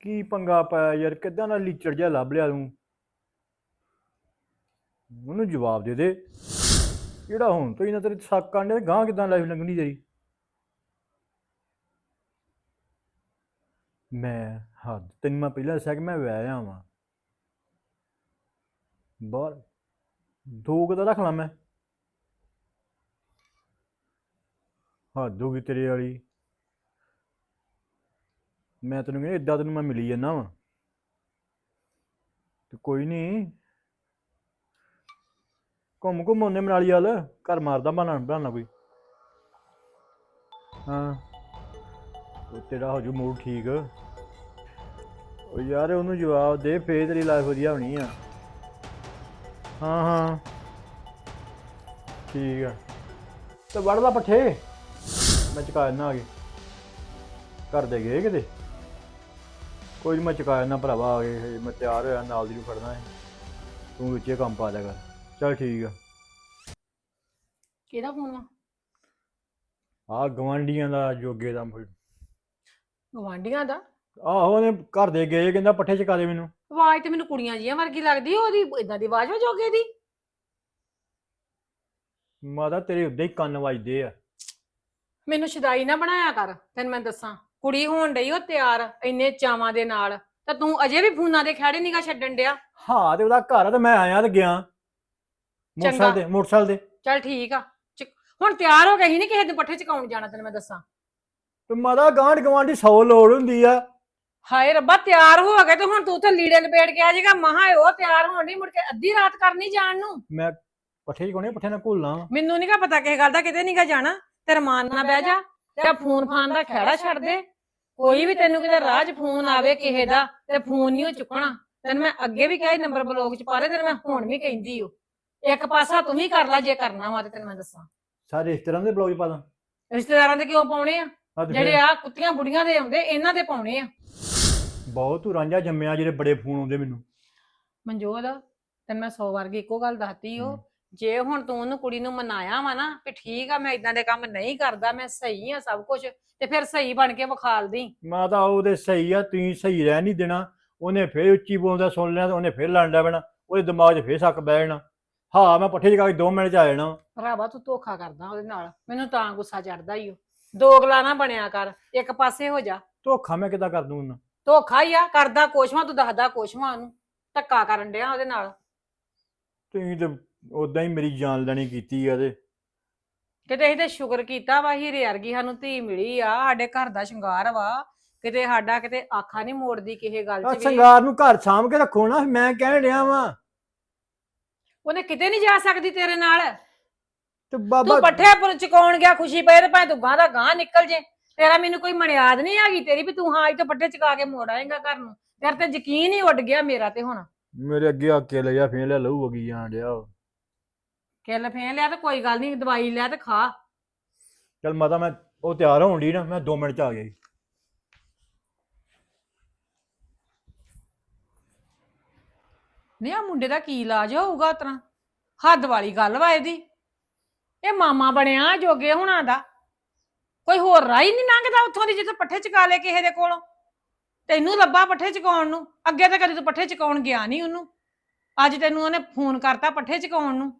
ਕੀ ਪੰਗਾ ਪਾਇਆ ਯਾਰ? ਕਿੱਦਾਂ ਦਾ ਲੀਚੜ ਜਿਹਾ ਲੱਭ ਲਿਆ ਤੂੰ? ਉਹਨੂੰ ਜਵਾਬ ਦੇ ਦੇ। ਜਿਹੜਾ ਹੁਣ ਤੋਂ ਇਹਨਾਂ ਤੇਰੇ ਸ਼ੱਕ ਕਾਂਡੇ ਗਾਂ ਕਿਦਾਂ ਲਾਈਫ ਲੰਘਣੀ ਤੇਰੀ? ਮੈਂ ਹੱਦ, ਤੈਨੂੰ ਮੈਂ ਪਹਿਲਾਂ ਦੱਸਿਆ ਕਿ ਮੈਂ ਵਹਿ ਵਾਂ। ਬਾਹਰ ਦੋ ਕਦਾ ਰੱਖ ਲਾਂ ਮੈਂ। ਹੱਦ ਹੋ ਗਈ ਤੇਰੇ ਵਾਲੀ। ਮੈਂ ਤੈਨੂੰ ਕਹਿੰਦਾ ਇਦਾਂ ਤੈਨੂੰ ਮੈਂ ਮਿਲੀ ਜਾਂਦਾ ਵਾਂ। ਤੇ ਕੋਈ ਨਹੀਂ ਘੁੰਮ ਘੁੰਮ ਆਉਂਦੇ ਮਨਾਲੀ ਵੱਲ, ਘਰ ਮਾਰਦਾ ਬਣਾ ਬਣਾਉਣਾ ਕੋਈ। ਹਾਂ। ਉਹ ਤੇਰਾ ਹੋ ਜੂ ਮੂਡ ਠੀਕ। ਉਹ ਯਾਰ ਉਹਨੂੰ ਜਵਾਬ ਦੇ, ਫੇਰ ਤੇਰੀ ਲਾਈਫ ਵਧੀਆ ਹੋਣੀ ਆ। ਹਾਂ ਹਾਂ। ਠੀਕ ਆ। ਤੇ ਵੜ ਪੱਠੇ। ਮੈਂ ਚੁਕਾ ਦਿੰਦਾ ਆ ਕੇ ਘਰ ਦੇ ਗਏ ਕਿਤੇ? ਕੋਈ ਨੀ ਮੈਂ ਚੁਕਾ ਦਿੰਦਾ ਭਰਾਵਾ ਆ ਗਏ ਹਜੇ ਮੈਂ ਤਿਆਰ ਹੋਇਆ ਨਾਲ ਦੀ ਨੂੰ ਫੜਨਾ ਹੈ ਤੂੰ ਵਿੱਚੇ ਕੰਮ ਪਾ ਦਿਆ ਕਰ। ਚਲ ਠੀਕ ਆ। ਕਿਹਦਾ ਫੋਨ ਵਾ? ਆ ਗਵਾਂਡੀਆਂ ਦਾ ਜੋਗੇ ਦਾ ਮੁੰਡਾ। ਗਵਾਂਡੀਆਂ ਦਾ? ਆਹੋ ਉਹਨੇ ਘਰ ਦੇ ਗਏ ਕਹਿੰਦਾ ਪੱਠੇ ਚਕਾ ਦੇ ਮੈਨੂੰ। ਆਵਾਜ਼ ਤੇ ਮੈਨੂੰ ਕੁੜੀਆਂ ਜੀਆਂ ਵਰਗੀ ਲੱਗਦੀ ਉਹਦੀ ਇਦਾਂ ਦੀ ਆਵਾਜ਼ ਵਾ ਜੋਗੇ ਦੀ? ਮਾਤਾ ਤੇਰੇ ਉੱਦਾਂ ਹੀ ਕੰਨ ਵੱਜਦੇ ਆ। ਮੈਨੂੰ ਸ਼ਦਾਈ ਨਾ ਬਣਾਇਆ ਕਰ ਤੈਨੂੰ ਮੈਂ ਦੱਸਾਂ। ਕੁੜੀ ਹੋਣ ਡਈ ਉਹ ਤਿਆਰ ਇੰਨੇ ਚਾਵਾਂ ਦੇ ਨਾਲ। ਤਾਂ ਤੂੰ ਅਜੇ ਵੀ ਫੋਨਾਂ ਦੇ ਖੜੇ ਨਹੀਂਗਾ ਛੱਡਣ ਡਿਆ? ਹਾਂ ਤੇ ਉਹਦਾ ਘਰ ਆ ਤੇ ਮੈਂ ਆਇਆ ਤੇ ਗਿਆ। ਮੋਟਰਸਾਈਕਲ ਤੇ ਮੋਟਰਸਾਈਕਲ ਤੇ। ਚੱਲ ਠੀਕ ਆ। ਚ- ਹੁਣ ਤਿਆਰ ਹੋ ਗਈ ਨਹੀਂ ਕਿਸੇ ਦੇ ਪੱਠੇ ਚਕਾਉਣ ਜਾਣਾ ਤੈਨੂੰ ਮੈਂ ਦੱਸਾਂ। ਤੇ ਮਾਤਾ ਗਾਂਢ ਗਵਾਂਢੀ 100 ਲੋੜ ਹੁੰਦੀ ਆ। ਹਾਏ ਰੱਬਾ ਤਿਆਰ ਹੋ ਗਏ ਤੇ ਹੁਣ ਤੂੰ ਉੱਥੇ ਲੀੜੇ ਲਪੇਟ ਕੇ ਆ ਜਾਏਗਾ। ਮਹਾ ਉਹ ਤਿਆਰ ਹੋਣ ਦੀ ਮੁੜ ਕੇ ਅੱਧੀ ਰਾਤ ਕਰਨੀ ਜਾਣ ਨੂੰ। ਮੈਂ ਪੱਠੇ ਚਕਾਉਣੇ ਪੱਠੇ ਨਾਲ ਘੁਲਣਾ ਮੈਨੂੰ ਨੀ ਗਾ ਪਤਾ ਕਿਸੇ ਗੱਲ ਦਾ ਕਿਤੇ ਨੀ ਗਾ ਜਾਣਾ। ਤੇਰੇ ਮਾਨ ਨਾਲ ਬਹਿ ਜਾ। ਤੇ ਫੋਨ ਫਾਨ ਦਾ ਖਹਿੜਾ ਛੱਡ ਦੇ। ਕੋਈ ਵੀ ਤੈਨੂੰ ਕਿਤੇ ਰਾਹ 'ਚ ਫੋਨ ਆਵੇ ਕਿਸੇ ਦਾ ਤੇ ਫੋਨ ਨਹੀਂ ਚੁੱਕਣਾ। ਤੈਨੂੰ ਮੈਂ ਅੱਗੇ ਵੀ ਕਿਹਾ ਨੰਬਰ ਬਲੌਗ 'ਚ ਪਾ ਤੈਨੂੰ ਮੈਂ ਹੁਣ ਵੀ ਕਹਿੰਦੀ ਓ। ਇੱਕ ਪਾਸਾ ਤੂੰ ਵੀ ਕਰ ਲੈ ਜੇ ਕਰਨਾ ਵਾ ਤੇ ਤੈਨੂੰ ਮੈਂ ਦੱਸਾਂ। ਸਾਰੇ ਇਸ ਤਰ੍ਹਾਂ ਦੇ ਬਲੌਗ ਪਾ ਦਾਂ। ਰਿਸ਼ਤੇਦਾਰਾਂ ਦੇ ਕਿਉਂ ਪਾਉਣੇ ਆ? ਤੇ ਜਿਹੜੇ ਆ ਕੁੱਤੀਆਂ ਬੁੜੀਆਂ ਦੇ ਆਉਂਦੇ ਇਹਨਾਂ ਦੇ ਪਾਉਣੇ ਆ। ਬਹੁਤ ਤੂੰ ਰਾਂਝਾ ਜੰਮਿਆ ਜਿਹੜੇ ਬੜੇ ਫੋਨ ਆਉਂਦੇ ਮੈਨੂੰ। ਮਨਜੋਤ ਤੈਨੂੰ ਮੈਂ 100 ਵਾਰ ਇੱਕੋ ਗੱਲ ਦੱਸਤੀ ਓ ਹਮ। ਜੇ ਹੁਣ ਤੂੰ ਉਹਨੂੰ ਕੁੜੀ ਨੂੰ ਮਨਾਇਆ ਵਾ ਨਾ ਵੀ ਠੀਕ ਆ ਮੈਂ ਇਦਾਂ ਦੇ ਕੰਮ ਨਹੀਂ ਕਰਦਾ ਮੈਂ ਸਹੀ ਆ ਸਭ ਕੁਝ ਤੇ ਫਿਰ ਸਹੀ ਬਣ ਕੇ ਵਿਖਾਲ ਦੀ। ਮਾਤਾ ਉਹਦੇ ਸਹੀ ਆ ਤੁਸੀਂ ਸਹੀ ਰਹਿ ਨਹੀਂ ਦੇਣਾ। ਉਹਨੇ ਫੇਰ ਉੱਚੀ ਬੋਲਦਾ ਸੁਣ ਲਿਆ ਤੇ ਉਹਨੇ ਫੇਰ ਲੜਦਾ ਪੈਣਾ। ਉਹਦੇ ਦਿਮਾਗ 'ਚ ਫੇਰ ਸ਼ੱਕ ਬਹਿ ਜਾਣਾ। ਹਾਂ ਮੈਂ ਪੱਠੇ ਚਕਾ ਕੇ 2 ਮਿੰਟ 'ਚ ਆ ਜਾਣਾ। ਭਰਾਵਾ ਤੂੰ ਧੋਖਾ ਕਰਦਾ ਉਹਦੇ ਨਾਲ। ਮੈਨੂੰ ਤਾਂ ਗੁੱਸਾ ਚੜਦਾ ਈ ਓ। ਦੋਗਲਾ ਨਾ ਬਣਿਆ ਕਰ ਇੱਕ ਪਾਸੇ ਹੋ ਜਾ। ਧੋਖਾ ਮੈਂ ਕਿੱਦਾਂ ਕਰ ਦੂੰ ਉਹਨਾਂ? ਧੋਖਾ ਹੀ ਆ ਕਰਦਾ ਕੋਸ਼ਵਾ ਤੂੰ ਦੱਸਦਾ ਕੋਸ਼ਵਾ ਉਹਨੂੰ। ਧੱਕਾ ਕਰਨ ਡਿਆ ਉਹਦੇ ਨਾਲ। ਤੁਸੀਂ ਤੇ ਉਦਾਂ ਹੀ ਮੇਰੀ ਜਾਨ ਲੈਣੀ ਕੀਤੀ ਆ ਤੇ। ਕਿਤੇ ਅਸੀਂ ਤੇ ਸ਼ੁਕਰ ਕੀਤਾ ਵਾ ਹੀਰੇ ਵਰਗੀ ਸਾਨੂੰ ਧੀ ਮਿਲੀ ਆ ਸਾਡੇ ਘਰ ਦਾ ਸ਼ਿੰਗਾਰ ਵਾ। ਕਿਤੇ ਸਾਡਾ ਕਿਤੇ ਆਖਾ ਨਹੀਂ ਮੋੜਦੀ ਕਿਸੇ ਗੱਲ ਆ 'ਚ ਵੀ। ਸੰਗਾਰ ਨੂੰ ਘਰ ਸਾਂਭ ਕੇ ਰੱਖੋ ਨਾ ਮੈਂ ਕਹਿਣ ਡਿਆ ਵਾਂ। ਉਹਨੇ ਕਿਤੇ ਨਹੀਂ ਜਾ ਸਕਦੀ ਤੇਰੇ ਨਾਲ। ਤੇ ਤੂੰ ਬਾਬਾ ਪੱਠੇ ਪਰ ਚਕਾਉਣ ਗਿਆ ਖੁਸ਼ੀ ਪਏ ਤੇ ਭਾਵੇਂ ਤੂੰ ਗਾਂ ਦਾ ਗਾਂ ਨਿਕਲ ਜੇ। ਤੇਰਾ ਮੈਨੂੰ ਕੋਈ ਮਨਿਆਦ ਨਹੀਂ ਹੈਗੀ ਤੇਰੀ ਵੀ ਤੂੰ ਹਾਂ ਇੱਥੇ ਪੱਠੇ ਚਕਾ ਕੇ ਮੋੜ ਆਏਗਾ ਘਰ ਨੂੰ। ਤੇਰੇ ਤੇ ਯਕੀਨ ਹੀ ਉੱਡ ਗਿਆ ਮੇਰਾ ਤੇ ਹੁਣ। ਮੇਰੇ ਅੱਗੇ ਆ ਕੇ ਲਿਆ ਫੇਰ ਲੈ ਲਊ ਵਗੀ ਜਾਣ ਡਿਆ ਉਹ। ਕਿੱਲ ਫੇਂ ਲਿਆ ਤੇ ਕੋਈ ਗੱਲ ਨਹੀਂ ਦਵਾਈ ਲਿਆ ਤੇ ਖਾ। ਚੱਲ ਮਾਤਾ ਮੈਂ ਉਹ ਤਿਆਰ ਹੋਣ ਦੀ ਨਾ ਮੈਂ 2 ਮਿੰਟ 'ਚ ਆ ਗਿਆ ਜੀ। ਨਹੀਂ ਆ ਮੁੰਡੇ ਦਾ ਕੀ ਇਲਾਜ ਹੋਊਗਾ ਉਤਰਾ ਹੱਦ ਵਾਲੀ ਗੱਲ ਵਾ ਇਹਦੀ। ਇਹ ਮਾਮਾ ਬਣਿਆ ਜੋਗੇ ਹੁਣਾਂ ਦਾ। ਕੋਈ ਹੋਰ ਰਾਹ ਹੀ ਨਹੀਂ ਲੰਘਦਾ ਉੱਥੋਂ ਦੀ ਜਿੱਥੇ ਪੱਠੇ ਚਕਾ ਲੈ ਕਿਸੇ ਦੇ ਕੋਲੋਂ। ਤੈਨੂੰ ਲੱਭਾ ਪੱਠੇ ਚਕਾਉਣ ਨੂੰ। ਅੱਗੇ ਤਾਂ ਕਦੇ ਤੂੰ ਪੱਠੇ ਚਕਾਉਣ ਗਿਆ ਨਹੀਂ ਉਹਨੂੰ। ਅੱਜ ਤੈਨੂੰ ਉਹਨੇ ਫੋਨ ਕਰਤਾ ਪੱਠੇ ਚਕਾਉਣ ਨੂੰ।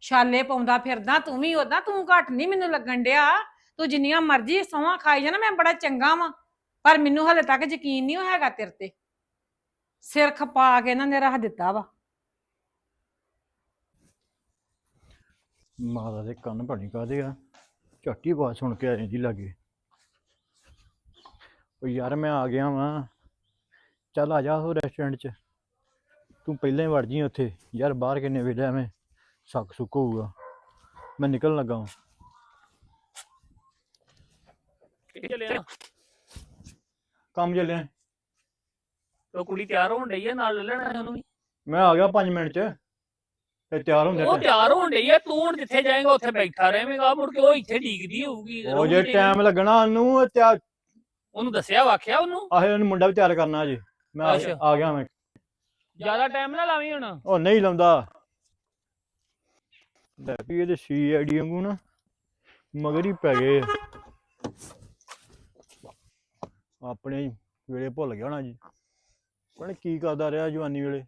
ਛਾਲੇ ਪਾਉਂਦਾ ਫਿਰਦਾ, ਤੂੰ ਵੀ ਉਹਦਾ, ਤੂੰ ਘੱਟ ਨਹੀਂ ਮੈਨੂੰ ਲੱਗਣ ਡਿਆ। ਤੂੰ ਜਿੰਨੀਆਂ ਮਰਜ਼ੀ ਸੌਹਾਂ ਖਾਈ ਜਾਣਾ, ਮੈਂ ਬੜਾ ਚੰਗਾ ਵਾਂ। ਪਰ ਮੈਨੂੰ ਹਲੇ ਤੱਕ ਯਕੀਨ ਨਹੀਂ ਹੈਗਾ ਤੇਰੇ ਤੇ। ਸਿਰ ਖਪਾ ਕੇ ਇਹਨਾਂ ਨੇ ਰੱਖ ਦਿੱਤਾ ਵਾ। ਮਾਤਾ ਦੇ ਕੰਨ ਬਣੀ ਕਾਦੇ ਆ। ਝੱਟੀ ਬਾਤ ਸੁਣ ਕੇ ਆ ਜਾਂਦੀ ਲਾਗੇ। ਉਹ ਯਾਰ ਮੈਂ ਆ ਗਿਆ ਵਾਂ। ਚੱਲ ਆ ਜਾ ਉਹ ਰੈਸਟੋਰੈਂਟ 'ਚ। ਤੂੰ ਪਹਿਲਾਂ ਹੀ ਵੜ ਜੀ ਉੱਥੇ। ਯਾਰ ਬਾਹਰ ਕਿੰਨੇ ਵੇਲੇ ਐਵੇਂ ਸੱਕ ਸੁੱਕ ਹੋਊਗਾ। ਮੈਂ ਨਿਕਲਣ ਲੱਗਾ ਚੱਲਿਆ ਕੰਮ ਚੱਲਿਆ ਉਹ ਕੁੜੀ ਤਿਆਰ ਹੋਣ ਡਈ ਆ ਨਾਲ ਲੈ ਲੈਣਾ ਉਹਨੂੰ ਵੀ। ਮੈਂ ਆ ਗਿਆ 5 ਮਿੰਟ 'ਚ। ਤੇ ਤਿਆਰ ਹੁੰਦੇ ਉਹ ਤਿਆਰ ਹੋਣ ਡਈ ਆ ਤੂੰ ਹੁਣ ਜਿੱਥੇ ਜਾਏਂਗਾ ਉੱਥੇ ਬੈਠਾ ਰਹੇਂਗਾ ਮੁੜ ਕੇ ਉਹ ਇੱਥੇ ਢੀਕਦੀ ਹੋਊਗੀ। ਉਹ ਜੇ ਰਹੂਗੀ ਟਾਈਮ ਲੱਗਣਾ ਉਹਨੂੰ ਤਿਆਰ ਉਹਨੂੰ ਦੱਸਿਆ ਵਾਖਿਆ ਉਹਨੂੰ? ਆਹੇ ਉਹਨੂੰ ਮੁੰਡਾ ਵੀ ਤਿਆਰ ਕਰਨਾ ਜੀ ਮੈਂ ਆ ਅੱਛਾ। ਆ ਗਿਆ ਮੈਂ। ਜ਼ਿਆਦਾ ਟਾਈਮ ਨਾ ਲਾਵੀਂ ਹੁਣ। ਉਹ ਨਹੀਂ ਲਾਉਂਦਾ। ਲੈ ਵੀ ਇਹਦੇ ਸੀ ਆਈਡੀ ਵਾਂਗੂ ਨਾ ਮਗਰ ਹੀ ਪੈ ਗਏ। ਆ। ਆਪਣੇ ਹੀ ਵੇਲੇ ਭੁੱਲ ਗਿਆ ਹੋਣਾ ਜੀ। ਪਤਾ ਕੀ ਕਰਦਾ ਰਿਹਾ ਜਵਾਨੀ ਵੇਲੇ।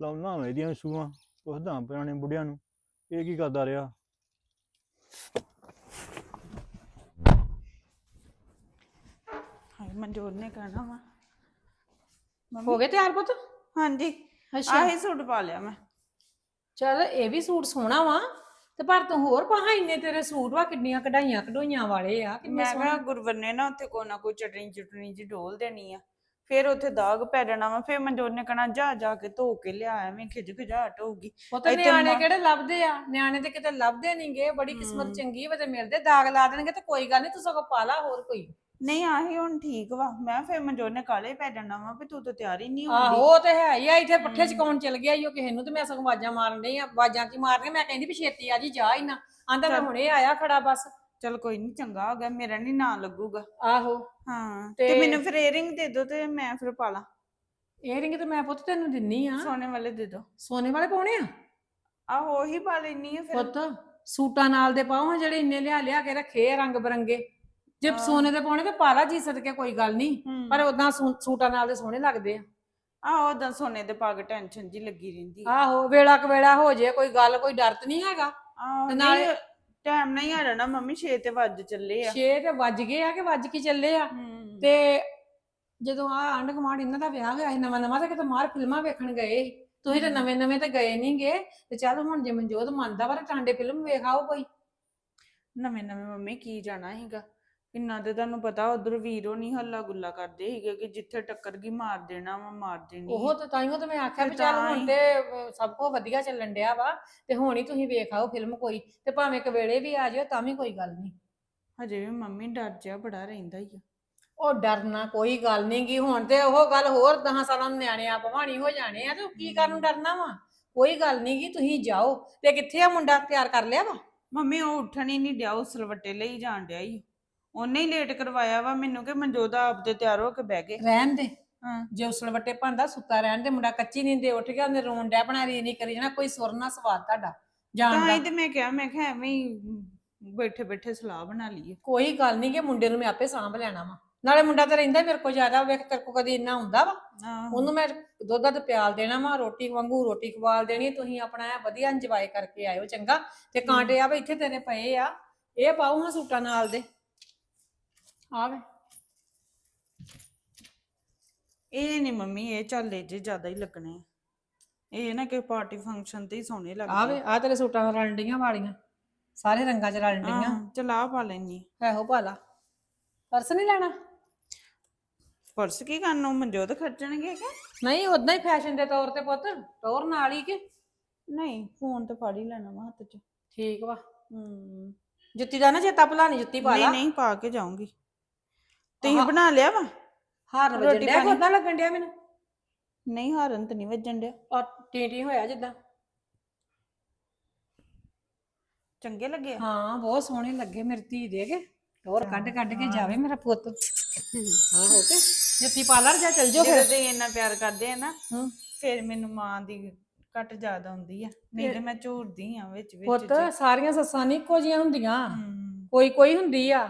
ਲਾਉਣਾ ਮੈਂ ਇਹਦੀਆਂ ਸੂਆਂ ਪੁੱਛਦਾ ਪੁਰਾਣੇ ਬੁੱਢਿਆਂ ਨੂੰ ਇਹ ਕੀ ਕਰਦਾ ਰਿਹਾ। ਹਾਏ ਮਨਜੋਤ ਨੇ ਕਹਿਣਾ ਵਾ। ਹੋ ਗਏ ਤਿਆਰ ਪੁੱਤ? ਹਾਂਜੀ ਅੱਛਾ। ਆਹੀ ਸੂਟ ਪਾ ਲਿਆ ਮੈਂ। ਚਲ ਇਹ ਵੀ ਸੂਟ ਸੋਹਣਾ ਵਾ ਤੇ ਪਰ ਤੂੰ ਹੋਰ ਪਾਹਾਂ ਇੰਨੇ ਤੇਰੇ ਸੂਟ ਵਾ ਕਿੰਨੀਆਂ ਕਢਾਈਆਂ ਕਢੋਈਆਂ ਵਾਲੇ ਆ ਕਿੰਨੇ ਮੈਂ ਕਿਹਾ ਸੋਹਣੇ। ਗੁਰਵਰ ਨੇ ਨਾ ਉੱਥੇ ਕੋਈ ਨਾ ਕੋਈ ਚਟਣੀ ਚਟਣੀ ਜੀ ਡੋਲ ਦੇਣੀ ਆ ਫਿਰ ਉੱਥੇ ਦਾਗ ਪੈ ਜਾਣਾ ਵਾ ਫਿਰ ਮਨਜੋਤ ਨੇ ਕਹਿਣਾ ਜਾ ਜਾ ਕੇ ਧੋ ਕੇ ਲਿਆ ਐਵੇਂ ਖਿਜ ਖਿਜਾਟ ਹੋਊਗੀ। ਪੁੱਤ ਇੱਥੇ ਨਿਆਣੇ ਮਾਂ- ਕਿਹੜੇ ਲੱਭਦੇ ਆ? ਨਿਆਣੇ ਤੇ ਕਿਤੇ ਲੱਭਦੇ ਨਹੀਂਗੇ ਬੜੀ ਕਿਸਮਤ ਹਮ। ਚੰਗੀ ਵਾ ਤੇ ਮਿਲਦੇ ਦਾਗ ਲਾ ਦੇਣਗੇ ਤੇ ਕੋਈ ਗੱਲ ਨਹੀਂ ਤੂੰ ਸਗੋਂ ਪਾ ਲਾ ਹੋਰ ਕੋਈ। ਨਹੀਂ ਆਹੀ ਹੁਣ ਠੀਕ ਵਾ। ਮੈਂ ਫਿਰ ਮਨਜੋਤ ਨੇ ਕਾਲੇ ਪੈ ਜਾਣਾ ਵਾ ਵੀ ਤੂੰ ਤਾਂ ਤਿਆਰ ਹੀ ਨਹੀਂ ਆਹੋ ਹੁੰਦੀ ਉਹ ਤੇ ਹੈ ਹੀ ਆ ਇੱਥੇ ਪੱਠੇ ਹਮ। ਚਕਾਉਣ ਚਲ ਗਿਆ ਈ ਉਹ ਕਿਸੇ ਨੂੰ ਤੇ ਮੈਂ ਸਗੋਂ ਆਵਾਜ਼ਾਂ ਮਾਰਨ ਡਈ ਆ। ਆਵਾਜ਼ਾਂ ਕੀ ਮਾਰਨੀਆਂ? ਮੈਂ ਕਹਿੰਦੀ ਵੀ ਛੇਤੀ ਆ ਜੀ ਜਾ ਹੀ ਨਾ ਆਂਦਾ ਮੈਂ। ਹੁਣੇ ਆਇਆ ਖੜਾ ਬਸ। ਚਲ ਕੋਈ ਨਹੀਂ ਚੰਗਾ ਹੋ ਗਿਆ ਮੇਰਾ ਨਹੀਂ ਨਾਂ ਲੱਗੂਗਾ। ਆਹੋ। ਹਾਂ ਤੇ- ਤੇ ਮੈਨੂੰ ਫਿਰ ਏਅਰਿੰਗ ਦੇ ਦਿਓ ਤੇ ਮੈਂ ਫਿਰ ਪਾ ਲਾਂ। ਇਹ ਰਿੰਗ ਤੇ ਮੈਂ ਪੁੱਤ ਤੈਨੂੰ ਦਿੰਨੀ ਆ। ਸੋਨੇ ਵਾਲੇ ਦੇ ਦਿਓ ਸੋਨੇ ਵਾਲੇ ਪਾਉਣੇ ਆ? ਆਹੋ ਉਹੀ ਪਾ ਲੈਣੀ ਆ ਫਿਰ। ਪੁੱਤ ਸੂਟਾਂ ਨਾਲ ਦੇ ਹਾਂ ਜਿਹੜੇ ਇੰਨੇ ਲਿਆ ਲਿਆ ਕੇ ਰੱਖੇ ਆ ਰੰਗ ਬਰੰਗੇ। ਜੇ। ਸੋਨੇ ਦੇ ਪਾਉਣੇ ਤੇ ਪਾ ਲਾ ਜੀ ਸਦਕੇ ਕੋਈ ਗੱਲ ਨਹੀਂ। ਪਰ ਉਦਾਂ ਸੂਟਾਂ ਨਾਲ ਦੇ ਸੋਹਣੇ ਲੱਗਦੇ ਆ ਆਹੋ ਉਦਾਂ ਸੋਨੇ ਦੇ ਪਾ ਕੇ ਟੈਨਸ਼ਨ ਜੀ ਲੱਗੀ ਰਹਿੰਦੀ ਆ ਆਹੋ ਵੇਲਾ ਕਵੇਲਾ ਹੋ ਜੇ ਕੋਈ ਗੱਲ ਕੋਈ ਡਰ ਤੇ ਨਹੀਂ ਹੈਗਾ ਆਹੋ ਤੇ ਨਾਲੇ ਨਾਲੇ- ਟਾਈਮ ਨਹੀਂ ਆ ਜਾਣਾ ਮੰਮੀ 6 ਤੇ ਵੱਜ ਚੱਲੇ ਆ ਛੇ ਤੇ ਵੱਜ ਗਏ ਆ ਕਿ ਵੱਜ ਕੀ ਚੱਲੇ ਆ। ਤੇ ਜਦੋਂ ਆ ਆਂਢ ਗੁਆਂਢ ਇਹਨਾਂ ਦਾ ਵਿਆਹ ਹੋਇਆ ਸੀ ਨਵਾਂ ਨਵਾਂ ਤੇ ਕਿਤੇ ਮਾਰ ਫਿਲਮਾਂ ਵੇਖਣ ਗਏ ਸੀ। ਤੁਸੀਂ ਤੇ। ਨਵੇਂ ਨਵੇਂ ਤੇ ਗਏ ਨਹੀਂ ਗਏ ਤੇ ਚੱਲ ਹੁਣ ਜੇ ਮਨਜੋਤ ਮੰਨਦਾ ਵਾ ਤੇ ਟਾਂਡੇ ਫਿਲਮ ਵੇਖ ਆਓ ਕੋਈ ਨਵੇਂ ਨਵੇਂ ਮੰਮੀ ਕੀ ਜਾਣਾ ਸੀਗਾ ਇੰਨਾ ਤੇ ਤੁਹਾਨੂੰ ਪਤਾ ਉਧਰ ਵੀਰੋ ਨਹੀਂ ਹੱਲਾ ਗੁੱਲਾ ਕਰਦੇ ਸੀਗੇ ਕਿ ਜਿੱਥੇ ਟੱਕਰ ਗਈ ਮਾਰ ਦੇਣਾ ਵਾ ਮਾਰ ਦੇਣੀ ਉਹ ਤੇ ਤਾਈਓ ਤੇ ਮੈਂ ਆਖਿਆ ਵੀ ਚੱਲ ਹੁਣ। ਤੇ ਅਹ, ਸਭ ਕੁਝ ਵਧੀਆ ਚੱਲਣ ਡਿਆ ਵਾ ਤੇ ਹੁਣ ਹੀ ਤੁਸੀਂ ਵੇਖ ਆਓ ਫਿਲਮ ਕੋਈ ਤੇ ਭਾਵੇਂ ਇੱਕ ਵੇਲੇ ਵੀ ਆ ਜਾਓ ਤਾਂ ਵੀ ਕੋਈ ਗੱਲ ਨਹੀਂ। ਹਜੇ ਵੀ ਮੰਮੀ ਡਰ ਜਿਹਾ ਬੜਾ ਰਹਿੰਦਾ ਹੀ ਆ। ਉਹ ਡਰਨਾ ਕੋਈ ਗੱਲ ਨਹੀਂ ਗੀ ਹੁਣ ਤੇ ਉਹ ਗੱਲ ਹੋਰ 10 ਸਾਲਾਂ ਨੂੰ ਨਿਆਣੇ ਆ ਭਵਾਨੀ ਹੋ ਜਾਣੇ ਆ ਤੇ ਉਹ ਕੀ ਕਰਨ ਨੂੰ ਡਰਨਾ ਵਾ? ਕੋਈ ਗੱਲ ਨਹੀਂ ਗੀ ਤੁਸੀਂ ਜਾਓ ਤੇ ਕਿੱਥੇ ਆ ਮੁੰਡਾ ਤਿਆਰ ਕਰ ਲਿਆ ਵਾ? ਮੰਮੀ ਉਹ ਉੱਠਣ ਹੀ ਨਹੀਂ ਡਿਆ ਉਹ ਸਲਵੱਟੇ ਲਈ ਜਾਣ ਡਿਆ ਹੀ ਉਹਨੇ ਹੀ ਲੇਟ ਕਰਵਾਇਆ ਵਾ ਮੈਨੂੰ ਕਿ ਮਨਜੋਦਾ ਆਪ ਤੇ ਤਿਆਰ ਹੋ ਕੇ ਬਹਿ ਗਏ। ਰਹਿਣ ਦੇ। ਹਾਂ। ਜੇ ਉਸਲ ਵੱਟੇ ਭਾਂਦਾ ਸੁੱਤਾ ਰਹਿਣ ਦੇ ਮੁੰਡਾ ਕੱਚੀ ਨੀਂਦ ਦੇ ਉੱਠ ਗਿਆ ਉਹਨੇ ਰੋਣ ਡਿਆ ਬਣਾ ਰੀ ਨਹੀਂ ਕਰੀ ਜਾਣਾ ਕੋਈ ਸੁਰ ਨਾ ਸਵਾਦ ਤੁਹਾਡਾ ਜਾਣ ਤਾਂ ਦਾ। ਹੀ ਤੇ ਮੈਂ ਕਿਹਾ ਮੈਂ ਕਿਹਾ ਐਵੇਂ ਹੀ ਬੈਠੇ ਬੈਠੇ ਸਲਾਹ ਬਣਾ ਲਈਏ। ਕੋਈ ਗੱਲ ਨਹੀਂ ਕਿ ਮੁੰਡੇ ਨੂੰ ਮੈਂ ਆਪੇ ਸਾਂਭ ਲੈਣਾ ਵਾ। ਨਾਲੇ ਮੁੰਡਾ ਤਾਂ ਰਹਿੰਦਾ ਮੇਰੇ ਕੋਲ ਜ਼ਿਆਦਾ ਵੇਖ ਤੇਰੇ ਕੋਲ ਕਦੀ ਇੰਨਾ ਹੁੰਦਾ ਵਾ। ਆਹੋ। ਉਹਨੂੰ ਮੈਂ ਦੁੱਧ ਦੱਧ ਪਿਆਲ ਦੇਣਾ ਵਾ ਰੋਟੀ ਵਾਂਗੂ ਰੋਟੀ ਖਵਾਲ ਦੇਣੀ ਤੁਸੀਂ ਆਪਣਾ ਐਂ ਵਧੀਆ ਇੰਜੋਏ ਕਰਕੇ ਆਇਓ ਚੰਗਾ। ਤੇ ਕਾਂਟੇ ਆ ਵੀ ਇੱਥੇ ਤੇਰੇ ਪਏ ਆ ਇਹ ਪਾਉ ਹਾਂ ਸੂਟਾਂ ਨਾਲ ਦੇ। ਆਵੇ। ਇਹ ਨਹੀਂ ਮੰਮੀ ਇਹ ਝਾਲੇ ਜੇ ਜ਼ਿਆਦਾ ਹੀ ਲੱਗਣੇ ਇਹ ਨਾ ਕਿ ਪਾਰਟੀ ਫੰਕਸ਼ਨ ਤੇ ਹੀ ਸੋਹਣੇ ਲੱਗਦੇ ਆਵੇ ਆ ਤੇਰੇ ਸੂਟਾਂ ਨਾਲ ਰਲਣ ਡੀਆਂ ਵਾਲੀਆਂ। ਸਾਰੇ ਰੰਗਾਂ 'ਚ ਰਲਣ ਡੀਆਂ ਆਹ, ਚੱਲ ਆ ਪਾ ਲੈਣੀ ਇਹੋ ਭਾਲਾ ਪਰਸ ਨਹੀਂ ਲੈਣਾ? ਪਰਸ ਕੀ ਕਰਨ ਮਨਜੋਤ ਖਰਚਣਗੇ ਕਿ? ਨਹੀਂ ਉਦਾਂ ਹੀ ਫੈਸ਼ਨ ਦੇ ਤੌਰ ਤੇ ਪੁੱਤ ਟੌਰ ਨਾਲ ਹੀ ਕਿ? ਨਹੀਂ ਫੋਨ ਤੇ ਫੜ ਹੀ ਲੈਣਾ ਵਾ ਹੱਥ 'ਚ। ਠੀਕ ਵਾ। ਹੂੰ। ਜੁੱਤੀ ਦਾ ਨਾ ਚੇਤਾ ਭੁਲਾਣੀ ਜੁੱਤੀ ਪਾ ਨਹੀਂ ਲਾ ਨਹੀਂ ਪਾ ਕੇ ਜਾਊਂਗੀ। ਤੁਸੀਂ। ਬਣਾ ਲਿਆ ਵਾ ਹਾਰ ਵਜਣ ਰੋਟੀ ਡਿਆ ਪਾਣੀ? ਕੋਦਾਂ ਲੱਗਣ ਡਿਆ ਮੈਨੂੰ ਨਹੀਂ ਹਾਰਨ ਤੇ ਨਹੀਂ ਵੱਜਣ ਡਿਆ ਔਰ ਟੀਟੀ ਹੋਇਆ ਜਿੱਦਾਂ ਚੰਗੇ ਲੱਗੇ ਆ? ਹਾਂ ਬਹੁਤ ਸੋਹਣੇ ਲੱਗੇ ਮੇਰੀ ਧੀ ਦੇ ਕੇ ਟੌਰ ਕੱਢ ਕੱਢ ਕੇ ਜਾਵੇ ਮੇਰਾ ਪੁੱਤ ਹਾਂ ਹੋ ਕੇ ਜੁੱਤੀ ਪਾਰਲਰ ਜਾ ਚੱਲ ਜਾਓ ਜਦੋਂ ਫਿਰ ਤੁਸੀਂ ਇੰਨਾ ਪਿਆਰ ਕਰਦੇ ਆ ਨਾ ਹੂੰ। ਫਿਰ ਮੈਨੂੰ ਮਾਂ ਦੀ ਘੱਟ ਜ਼ਿਆਦਾ ਆਉਂਦੀ ਆ ਨਹੀਂ ਤੇ ਮੈਂ ਝੂਰਦੀ ਆ ਵਿੱਚ ਵਿੱਚ ਪੁੱਤ। ਸਾਰੀਆਂ ਸੱਸਾਂ ਨਹੀਂ ਇੱਕੋ ਜੀਆਂ ਹੁੰਦੀਆਂ ਹੂੰ, ਕੋਈ ਕੋਈ ਹੁੰਦੀ ਆ।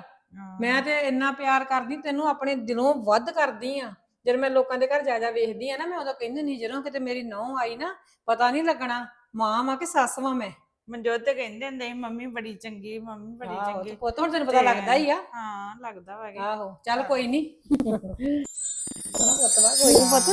ਮੈਂ ਤੇ ਇੰਨਾ ਪਿਆਰ ਕਰਦੀ ਤੈਨੂੰ ਆਪਣੇ ਦਿਲੋਂ ਵੱਧ ਕਰਦੀ ਆ। ਜਦ ਮੈਂ ਲੋਕਾਂ ਦੇ ਘਰ ਜਾ ਜਾ ਵੇਖਦੀ ਆ ਨਾ ਮੈਂ ਉਦੋਂ ਕਹਿੰਦੀ ਨਹੀਂ ਜਦੋਂ ਕਿਤੇ ਮੇਰੀ ਨੌਂ ਆਈ ਨਾ ਪਤਾ ਨਹੀਂ ਲੱਗਣਾ ਮਾਂ ਵਾਂ ਕਿ ਸੱਸ ਵਾਂ ਮੈਂ। ਮਨਜੋਤ ਤੇ ਕਹਿੰਦੇ ਹੁੰਦੇ ਸੀ ਮੰਮੀ ਬੜੀ ਚੰਗੀ ਮੰਮੀ ਬੜੀ ਆਹੋ, ਤੇ ਚੰਗੀ ਪੁੱਤ ਹੁਣ ਤੈਨੂੰ ਪਤਾ ਤੇ- ਲੱਗਦਾ ਹੀ ਆ। ਹਾਂ ਲੱਗਦਾ ਵਾ ਕਿ। ਆਹੋ ਚੱਲ ਕੋਈ ਨਹੀਂ ਪੁੱਤ ਵਾ ਕੋਈ ਨੀ ਪੁੱਤ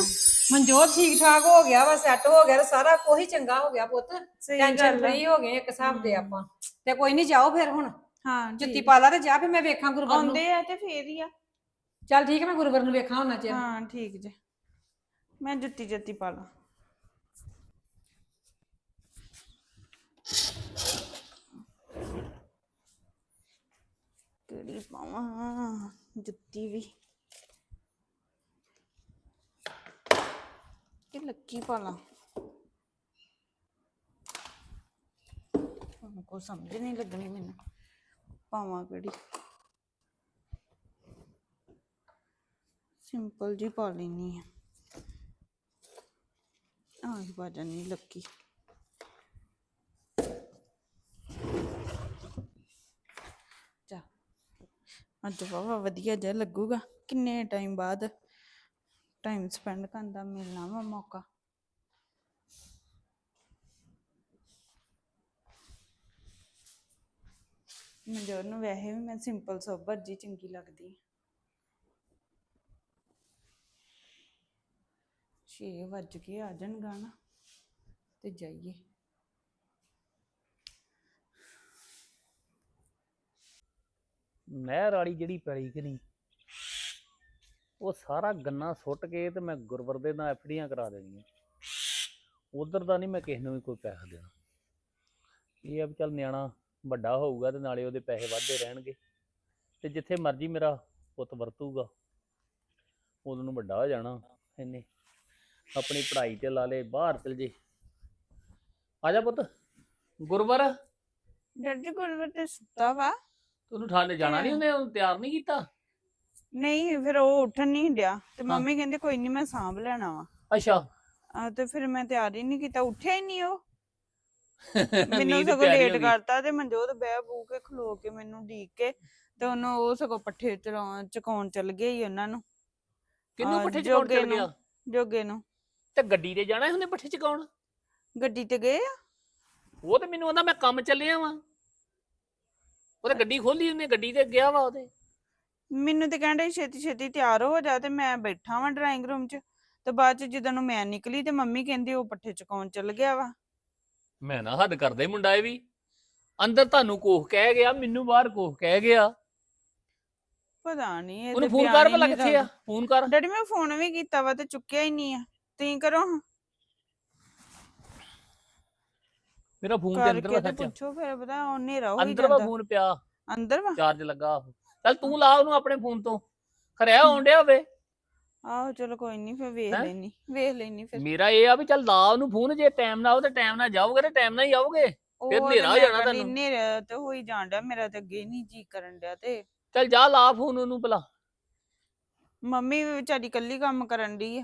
ਮਨਜੋਤ ਠੀਕ ਠਾਕ ਹੋ ਗਿਆ ਵਾ ਸੈੱਟ ਹੋ ਗਿਆ ਤੇ ਸਾਰਾ ਕੋਈ ਚੰਗਾ ਹੋ ਗਿਆ ਪੁੱਤ। ਸਹੀ ਟੈਨਸ਼ਨ ਗੱਲ ਆ। ਫਰੀ ਹੋ ਗਏ ਇੱਕ ਹਿਸਾਬ ਦੇ। ਆਪਾਂ। ਤੇ ਕੋਈ ਨਹੀਂ ਜਾਓ ਫਿਰ ਹੁਣ। ਹਾਂ ਜੁੱਤੀ। ਪਾ ਲਾ ਤੇ ਜਾ ਫਿਰ ਮੈਂ ਵੇਖਾਂ ਗੁਰਵਰ ਨੂੰ। ਆਉਂਦੇ ਆ ਤੇ ਫੇਰ ਹੀ ਆ। ਚੱਲ ਠੀਕ ਹੈ ਮੈਂ ਗੁਰਵਰ ਨੂੰ ਵੇਖਾਂ ਉਹਨਾਂ ਚ ਹਾਂ ਠੀਕ ਜੇ। ਮੈਂ ਜੁੱਤੀ ਜੁੱਤੀ ਪਾ ਲਾਂ। ਕਿਹੜੀ ਪਾਵਾਂ? ਜੁੱਤੀ ਵੀ। ਕਿ ਲੱਕੀ ਪਾ ਲਾਂ। ਕੋ ਸਮਝ ਨਹੀਂ ਲੱਗਣੀ ਮੈਨੂੰ। ਪਾਵਾਂ ਕਿਹੜੀ? ਸਿੰਪਲ ਜੀ ਪਾ ਲੈਣੀ ਆ ਆਹ ਹੀ ਪਾ ਜਾਨੀ ਲੱਕੀ। ਜਾ ਅੱਜ ਵਾਵਾ ਵਧੀਆ ਜਿਹਾ ਲੱਗੂਗਾ। ਕਿੰਨੇ ਟਾਈਮ ਬਾਅਦ ਟਾਈਮ ਸਪੈਂਡ ਕਰਨ ਦਾ ਮਿਲਣਾ ਵਾ ਮੌਕਾ। ਮਨਜੋਤ ਨੂੰ ਵੈਸੇ ਵੀ ਮੈਂ ਸਿੰਪਲ ਸੋਬਰ ਜੀ ਚੰਗੀ ਲੱਗਦੀ ਹਾਂ। ਛੇ ਵੱਜ ਕੇ ਆ ਜਾਣਗਾ ਨਾ ਤੇ ਜਾਈਏ। ਨਹਿਰ ਵਾਲੀ ਜਿਹੜੀ ਪੈਲੀ ਕਿ ਨਹੀਂ, ਉਹ ਸਾਰਾ ਗੰਨਾ ਸੁੱਟ ਕੇ ਤੇ ਮੈਂ ਗੁਰਵਰ ਦੇ ਨਾਲ ਐਫਡੀਆਂ ਕਰਾ ਦੇਣੀਆਂ। ਉਧਰ ਦਾ ਨਹੀਂ ਮੈਂ ਕਿਸੇ ਨੂੰ ਵੀ ਕੋਈ ਪੈਸਾ ਦੇਣਾ। ਇਹ ਆ ਵੀ ਚੱਲ ਨਿਆਣਾ ਵੱਡਾ ਹੋਊਗਾ ਤੇ ਨਾਲੇ ਉਹਦੇ ਪੈਸੇ ਵੱਧਦੇ ਰਹਿਣਗੇ। ਤੇ ਜਿੱਥੇ ਮਰਜ਼ੀ ਮੇਰਾ ਪੁੱਤ ਵਰਤੂਗਾ ਉਦੋਂ ਨੂੰ ਵੱਡਾ ਹੋ ਜਾਣਾ ਇਹਨੇ। ਆਪਣੀ ਪੜ੍ਹਾਈ ਤੇ ਲਾ ਲੇ ਬਾਹਰ ਚਲ ਜੇ। ਆ ਜਾ ਪੁੱਤ ਗੁਰਵਰ। ਡੈਡੀ ਗੁਰਵਰ ਤੇ ਸੁੱਤਾ ਵਾ। ਤੈਨੂੰ ਠਾਣੇ ਜਾਣਾ ਨਹੀਂ ਉਹਨੇ ਉਹਨੂੰ ਤਿਆਰ ਨਹੀਂ ਕੀਤਾ? ਨਹੀਂ ਫਿਰ ਉਹ ਉੱਠਣ ਨਹੀਂ ਡਿਆ। ਤੇ। ਮੰਮੀ ਕਹਿੰਦੇ ਕੋਈ ਨਹੀਂ ਮੈਂ ਸਾਂਭ ਲੈਣਾ ਵਾ। ਅੱਛਾ। ਆ ਤੇ ਫਿਰ ਮੈਂ ਤਿਆਰ ਹੀ ਨਹੀਂ ਕੀਤਾ ਉੱਠਿਆ ਹੀ ਨਹੀਂ ਉਹ। ਮੈਨੂੰ ਸਗੋਂ ਲੇਟ। ਕਰਤਾ ਤੇ ਮਨਜੋਤ ਬਹਿ ਬੂ ਕੇ ਖਲੋ ਕੇ ਮੈਨੂੰ ਢੀਕ ਕੇ ਤੇ ਉਹਨੂੰ ਉਹ ਸਗੋਂ ਪੱਠੇ ਚਲਾਉਣ ਚਕਾਉਣ ਚੱਲ ਗਏ ਹੀ ਉਹਨਾਂ ਨੂੰ। ਕਿੰਨੂੰ ਪੱਠੇ ਚਕਾਉਣ ਚੱਲ। ਗਿਆ? ਜੋਗੇ ਨੂੰ। ਤੇ ਗੱਡੀ ਤੇ ਜਾਣਾ ਉਹਨੇ ਪੱਠੇ ਚਕਾਉਣ? ਗੱਡੀ ਤੇ ਗਏ ਆ। ਉਹ ਤੇ ਮੈਨੂੰ ਆਂਦਾ ਮੈਂ ਕੰਮ ਚੱਲਿਆ ਵਾਂ। ਉਹਨੇ ਗੱਡੀ ਖੋਲੀ ਉਹਨੇ ਗੱਡੀ ਤੇ ਗਿਆ ਵਾ ਉਹਦੇ। ਮੈਨੂੰ ਤੇ ਕਹਿੰਦੇ ਛੇਤੀ ਛੇਤੀ ਤਿਆਰ ਹੋ ਜਾ ਤੇ ਮੈਂ ਬੈਠਾ ਵਾਂ ਡਰਾਇੰਗ ਰੂਮ 'ਚ। ਤੇ ਬਾਅਦ 'ਚ ਜਦੋਂ ਨੂੰ ਮੈਂ ਨਿਕਲੀ ਤੇ ਮੰਮੀ ਕਹਿੰਦੀ ਉਹ ਪੱਠੇ ਚਕਾਉਣ ਚੱਲ ਗਿਆ ਵਾ। ਮੈਂ ਨਾ ਹੱਦ ਕਰਦਾ ਹੀ ਮੁੰਡਾ ਇਹ ਵੀ। ਅੰਦਰ ਤੁਹਾਨੂੰ ਕੋਹ ਕਹਿ ਗਿਆ ਮੈਨੂੰ ਬਾਹਰ ਕੋਹ ਕਹਿ ਗਿਆ। ਪਤਾ ਨਹੀਂ ਇਹ ਉਹਨੂੰ ਫੋਨ ਕਰ ਭਲਾ ਕਿੱਥੇ ਆ। ਫੋਨ ਕਰ। ਡੈਡੀ ਮੈਂ ਫੋਨ ਵੀ ਕੀਤਾ ਵਾ ਤੇ ਚੁੱਕਿਆ ਹੀ ਨਹੀਂ ਆ। ਤੁਸੀਂ ਕਰੋ ਹਾਂ। ਮੇਰਾ ਫੋਨ ਤੇ ਅੰਦਰ ਕਰਕੇ ਵਾ ਤੇ ਸੱਚ ਪੁੱਛੋ ਫਿਰ ਪਤਾ ਉਹ ਹਨੇਰਾ ਹੋ ਹੀ ਅੰਦਰ ਵਾ ਜਾਂਦਾ ਫੋਨ ਪਿਆ। ਅੰਦਰ ਵਾ? ਚਾਰਜ ਲੱਗਾ ਉਹ। ਚੱਲ ਤੂੰ ਲਾ ਉਹਨੂੰ ਆਪਣੇ ਫੋਨ ਤੋਂ। ਖਰਿਆ ਆਉਣ ਡਿਆ ਹੋਵੇ ਆਹੋ ਚਲੋ ਕੋਈ ਨਹੀਂ ਫਿਰ ਵੇਖ ਹੈਂ? ਲੈਣੀ ਵੇਖ ਲੈਣੀ ਫਿਰ ਮੇਰਾ ਇਹ ਆ ਵੀ ਚੱਲ ਲਾ ਉਹਨੂੰ ਫੋਨ ਜੇ ਟਾਈਮ ਨਾਲ ਆਓ ਤੇ ਟਾਈਮ ਨਾਲ ਜਾਓਗੇ ਤੇ ਟਾਈਮ ਨਾਲ ਹੀ ਆਓਗੇ ਫਿਰ ਹਨੇਰਾ ਹੋ ਜਾਣਾ ਕਹਿੰਦੀ ਤੁਹਾਨੂੰ। ਹਨੇਰਾ ਤੇ ਹੋਈ ਜਾਣ ਡਿਆ ਮੇਰਾ ਤੇ ਅੱਗੇ ਨਹੀਂ ਜੀ ਕਰਨ ਡਿਆ ਤੇ ਚੱਲ ਜਾ ਲਾ ਫੋਨ ਉਹਨੂੰ ਭਲਾ ਮੰਮੀ ਵੀ ਵਿਚਾਰੀ ਕੱਲੀ ਕੰਮ ਕਰਨ ਡਈ ਆ